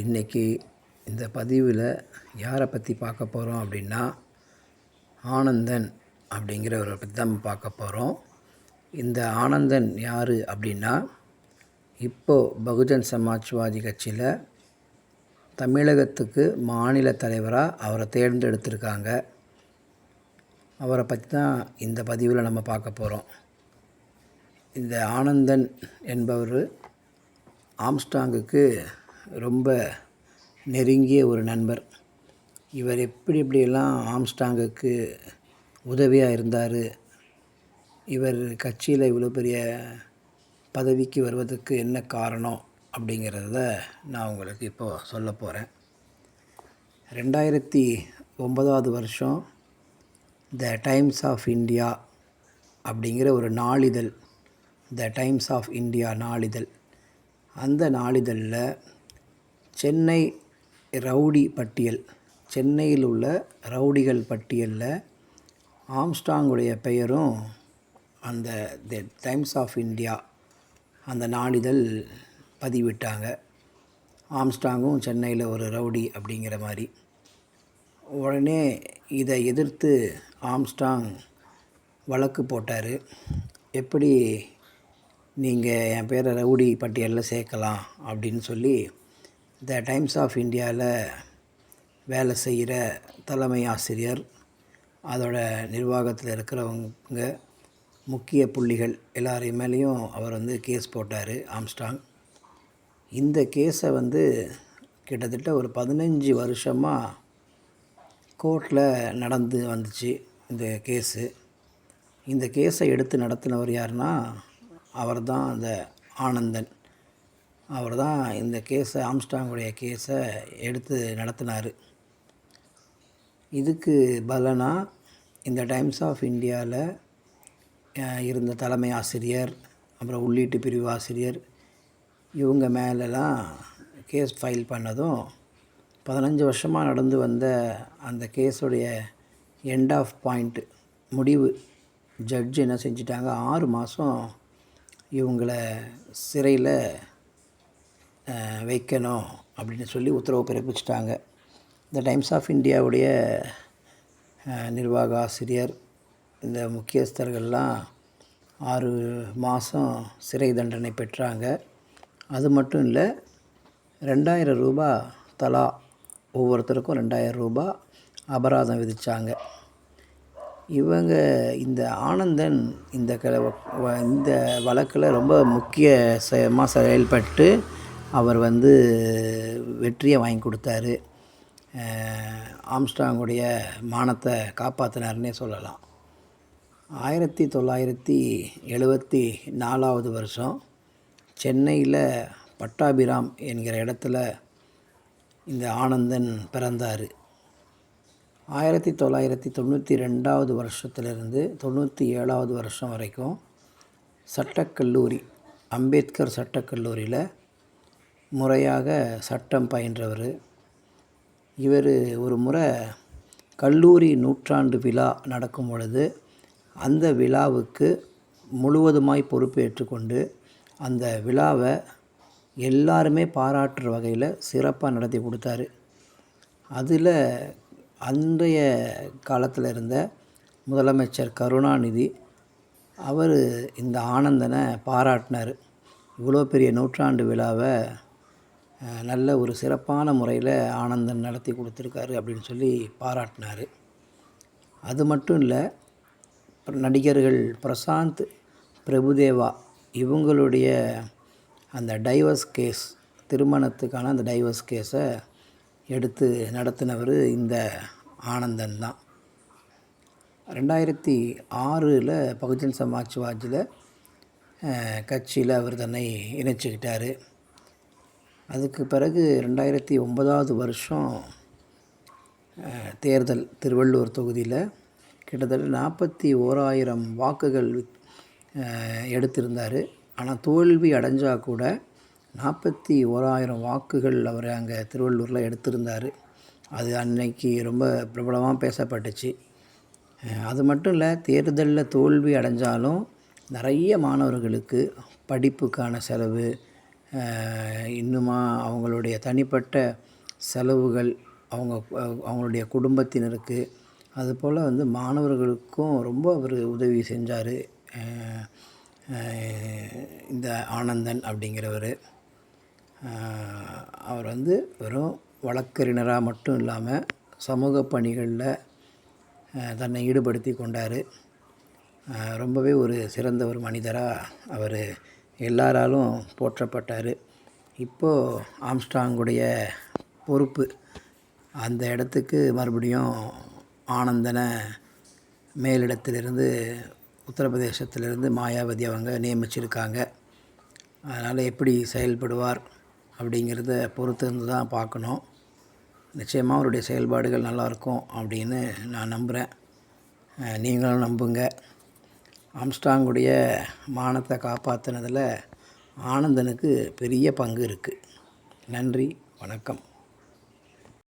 இன்றைக்கி இந்த பதிவில் யாரை பற்றி பார்க்க போகிறோம் அப்படின்னா ஆனந்தன் அப்படிங்கிறவரை பற்றி தான் பார்க்க போகிறோம் இந்த ஆனந்தன் யார் அப்படின்னா இப்போது பகுஜன் சமாஜ்வாதி கட்சியில் தமிழகத்துக்கு மாநில தலைவராக அவரை தேர்ந்தெடுத்திருக்காங்க. அவரை பற்றி தான் இந்த பதிவில் நம்ம பார்க்க போகிறோம் இந்த ஆனந்தன் என்பவர் ஆம்ஸ்டாங்குக்கு ரொம்ப நெருங்கிய ஒரு நண்பர். இவர் எப்படி எப்படியெல்லாம் ஆம்ஸ்டாங்குக்கு உதவியாக இருந்தார்? இவர் கட்சியில் இவ்வளோ பெரிய பதவிக்கு வருவதற்கு என்ன காரணம்? அப்படிங்கிறத நான் உங்களுக்கு இப்போது சொல்ல போகிறேன் ரெண்டாயிரத்தி ஒன்பதாவது வருஷம் த டைம்ஸ் ஆஃப் இந்தியா அப்படிங்கிற ஒரு நாளிதழ். த டைம்ஸ் ஆஃப் இந்தியா நாளிதழ். அந்த நாளிதழில் சென்னை ரவுடி பட்டியல். சென்னையில் உள்ள ரவுடிகள் பட்டியலில் ஆம்ஸ்டாங்குடைய பெயரும் அந்த த டைம்ஸ் ஆஃப் இந்தியா அந்த நாளிதழ் பதிவிட்டாங்க. ஆம்ஸ்டாங்கும் சென்னையில் ஒரு ரவுடி அப்படிங்கிற மாதிரி. உடனே இதை எதிர்த்து ஆம்ஸ்டாங் வழக்கு போட்டார். எப்படி நீங்கள் என் பேரை ரவுடி பட்டியலில் சேர்க்கலாம் அப்படின்னு சொல்லி த டைம்ஸ் ஆஃப் இந்தியாவில் வேலை செய்கிற தலைமை ஆசிரியர் அதோட நிர்வாகத்தில் இருக்கிறவங்க முக்கிய புள்ளிகள் எல்லாரையும் மேலேயும் அவர் வந்து கேஸ் போட்டார் ஆம்ஸ்டாங் இந்த கேஸை வந்து கிட்டத்தட்ட ஒரு பதினஞ்சு வருஷமாக கோர்ட்டில் நடந்து வந்துச்சு இந்த கேஸு. இந்த கேஸை எடுத்து நடத்தினவர் யாருன்னா அவர் தான் அந்த ஆனந்தன். அவர் தான் இந்த கேஸை ஆம்ஸ்டாங்குடைய கேஸை எடுத்து நடத்தினார். இதுக்கு பலனாக இந்த டைம்ஸ் ஆஃப் இந்தியாவில் இருந்த தலைமை ஆசிரியர் அப்புறம் உள்ளீட்டு பிரிவு ஆசிரியர் இவங்க மேலெலாம் கேஸ் ஃபைல் பண்ணதும் பதினஞ்சு வருஷமாக நடந்து வந்த அந்த கேஸுடைய எண்ட் ஆஃப் பாயிண்ட் முடிவு. ஜட்ஜ் என்ன செஞ்சிட்டாங்க? ஆறு மாதம் இவங்கள சிறையில் வைக்கணும் அப்படின்னு சொல்லி உத்தரவு பிறப்பிச்சிட்டாங்க. இந்த டைம்ஸ் ஆஃப் இந்தியாவுடைய நிர்வாக ஆசிரியர் இந்த முக்கியஸ்தர்கள்லாம் ஆறு மாதம் சிறை தண்டனை பெற்றாங்க. அது மட்டும் இல்லை ரெண்டாயிரம் ரூபா தலா ஒவ்வொருத்தருக்கும் ரெண்டாயிரம் ரூபா அபராதம் விதித்தாங்க இவங்க இந்த ஆனந்தன் இந்த க இந்த வழக்கில் ரொம்ப முக்கிய செயமாக செயல்பட்டு அவர் வந்து வெற்றியை வாங்கி கொடுத்தாரு. ஆம்ஸ்டாங்குடைய மானத்தை காப்பாற்றினார்னே சொல்லலாம். ஆயிரத்தி தொள்ளாயிரத்தி எழுபத்தி நாலாவது வருஷம் சென்னையில் பட்டாபிராம் என்கிற இடத்துல இந்த ஆனந்தன் பிறந்தார். ஆயிரத்தி தொள்ளாயிரத்தி தொண்ணூற்றி ரெண்டாவது வருஷத்துலேருந்து தொண்ணூற்றி ஏழாவது வருஷம் வரைக்கும் சட்டக்கல்லூரி அம்பேத்கர் சட்டக்கல்லூரியில் முறையாக சட்டம் பயின்றவர். இவர் ஒரு முறை கல்லூரி நூற்றாண்டு விழா நடக்கும் பொழுது அந்த விழாவுக்கு முழுவதுமாய் பொறுப்பேற்றுக்கொண்டு அந்த விழாவை எல்லாருமே பாராட்டுற வகையில் சிறப்பாக நடத்தி கொடுத்தாரு. அதில் அன்றைய காலத்தில் இருந்த முதலமைச்சர் கருணாநிதி அவர் இந்த ஆனந்தனை பாராட்டினார். இவ்வளோ பெரிய நூற்றாண்டு விழாவை நல்ல ஒரு சிறப்பான முறையில் ஆனந்தன் நடத்தி கொடுத்துருக்காரு அப்படின்னு சொல்லி பாராட்டினார். அது மட்டும் இல்லை நடிகர்கள் பிரசாந்த் பிரபுதேவா இவங்களுடைய அந்த டைவர்ஸ் கேஸ் திருமணத்துக்கான அந்த டைவர்ஸ் கேஸை எடுத்து நடத்தினவர் இந்த ஆனந்தன் தான். ரெண்டாயிரத்தி ஆறில் பகுஜன் சமாஜ்வாதியில் கட்சியில் அவர் தன்னை இணைச்சிக்கிட்டார். அதுக்கு பிறகு ரெண்டாயிரத்தி ஒன்பதாவது வருஷம் தேர்தல் திருவள்ளூர் தொகுதியில் கிட்டத்தட்ட நாற்பத்தி ஓராயிரம் வாக்குகள் எடுத்திருந்தார். ஆனால் தோல்வி அடைஞ்சால் கூட நாற்பத்தி ஓராயிரம் வாக்குகள் அவர் அங்கே திருவள்ளூரில் எடுத்திருந்தார். அது அன்னைக்கு ரொம்ப பிரபலமாக பேசப்பட்டுச்சு. அது மட்டும் இல்லை தேர்தலில் தோல்வி அடைஞ்சாலும் நிறைய மாணவர்களுக்கு படிப்புக்கான செலவு இன்னுமா அவங்களுடைய தனிப்பட்ட செலவுகள் அவங்க அவங்களுடைய குடும்பத்தினருக்கு அதுபோல் வந்து மாணவர்களுக்கும் ரொம்ப அவர் உதவி செஞ்சார். இந்த ஆனந்தன் அப்படிங்கிறவர். அவர் வந்து வெறும் வழக்கறிஞராக மட்டும் இல்லாமல் சமூக பணிகளில் தன்னை ஈடுபடுத்தி கொண்டார். ரொம்பவே ஒரு சிறந்த ஒரு மனிதராக அவர். எல்லாராலும் போற்றப்பட்டார். இப்போது ஆம்ஸ்டாங்குடைய பொறுப்பு. அந்த இடத்துக்கு மறுபடியும் ஆனந்தனை மேலிடத்திலிருந்து உத்தரப்பிரதேசத்திலிருந்து மாயாவதி அவங்க நியமிச்சிருக்காங்க. அதனால் எப்படி செயல்படுவார் அப்படிங்கிறத பொறுத்து இருந்து தான் பார்க்கணும். நிச்சயமாக அவருடைய செயல்பாடுகள் நல்லாயிருக்கும் அப்படின்னு நான் நம்புகிறேன் நீங்களும் நம்புங்க. ஆம்ஸ்டாங்குடைய மானத்தை காப்பாற்றினதில் ஆனந்தனுக்கு பெரிய பங்கு இருக்குது நன்றி வணக்கம்.